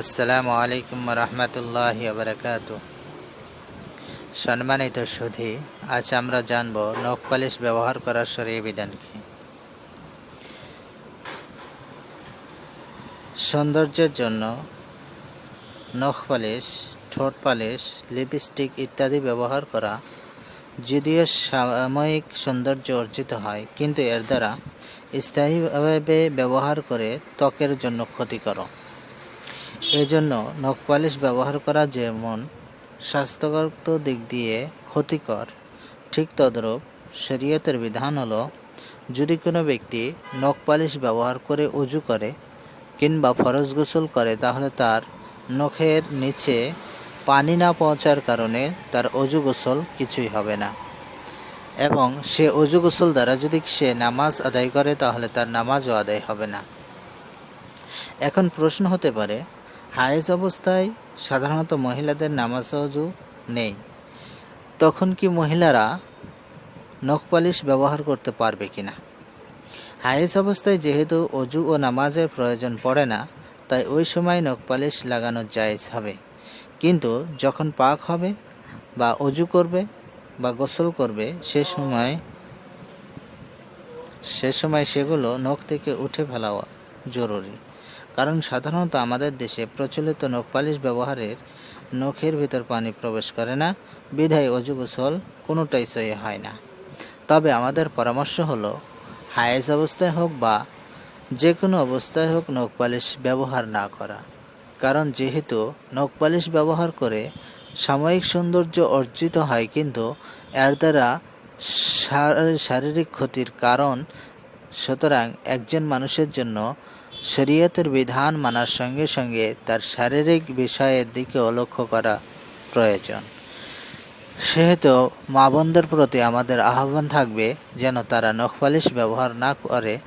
আসসালামু আলাইকুম রহমতুল্লাহ বারকাত সম্মানিত সুধী, আজ আমরা জানব নখ পালিশ ব্যবহার করার সরিয়ে বিধান কি। সৌন্দর্যের জন্য নখ পালিশ, ঠোঁট পালিশ, লিপস্টিক ইত্যাদি ব্যবহার করা যদিও সাময়িক সৌন্দর্য অর্জিত হয়, কিন্তু এর দ্বারা স্থায়ীভাবে ব্যবহার করে ত্বকের জন্য ক্ষতিকর। এজন্য নখ পালিশ ব্যবহার করা যেমন স্বাস্থ্যগত দিক দিয়ে ক্ষতিকর, ঠিক তদ্রূপ শরীয়তের বিধান হলো, যদি কোনো ব্যক্তি নখ পালিশ ব্যবহার করে উজু করে কিংবা ফরজ গোসল করে, তাহলে তার নখের নিচে পানি না পৌঁছার কারণে তার অজু গোসল কিছুই হবে না। এবং সে অজু গোসল দ্বারা যদি সে নামাজ আদায় করে, তাহলে তার নামাজও আদায় হবে না। এখন প্রশ্ন হতে পারে হায়েজ অবস্থায় সাধারণত মহিলাদের নামাজ অজু নেই। তখন কি মহিলারা নখ পালিশ ব্যবহার করতে পারবে কিনা? হায়েজ অবস্থায় যেহেতু অজু ও নামাজের প্রয়োজন পড়ে না, তাই ওই সময় নখ পালিশ লাগানো জায়েজ হবে। কিন্তু যখন পাক হবে বা অজু করবে বা গোসল করবে, সে সময় সে সময় সেগুলো নখ থেকে উঠে ফেলা জরুরি। কারণ সাধারণত আমাদের দেশে প্রচলিত নখ পালিশ ব্যবহারের নখের ভিতর পানি প্রবেশ করে না, বিধায় অজু গোসল কোনোটাই সহি হয় না। তবে আমাদের পরামর্শ হলো, হায়েজ অবস্থায় হোক বা যে কোনো অবস্থায় হোক নখ পালিশ ব্যবহার না করা। কারণ যেহেতু নখ পালিশ ব্যবহার করে সাময়িক সৌন্দর্য অর্জিত হয় কিন্তু এর দ্বারা শারীরিক ক্ষতির কারণ, সুতরাং একজন মানুষের জন্য শরীয়তের বিধান মানার সঙ্গে সঙ্গে তার শারীরিক বিষয়ের দিকেও লক্ষ্য করা প্রয়োজন। সেহেতু মা বোনদের প্রতি আমাদের আহ্বান থাকবে যেন তারা নখ পালিশ ব্যবহার না করে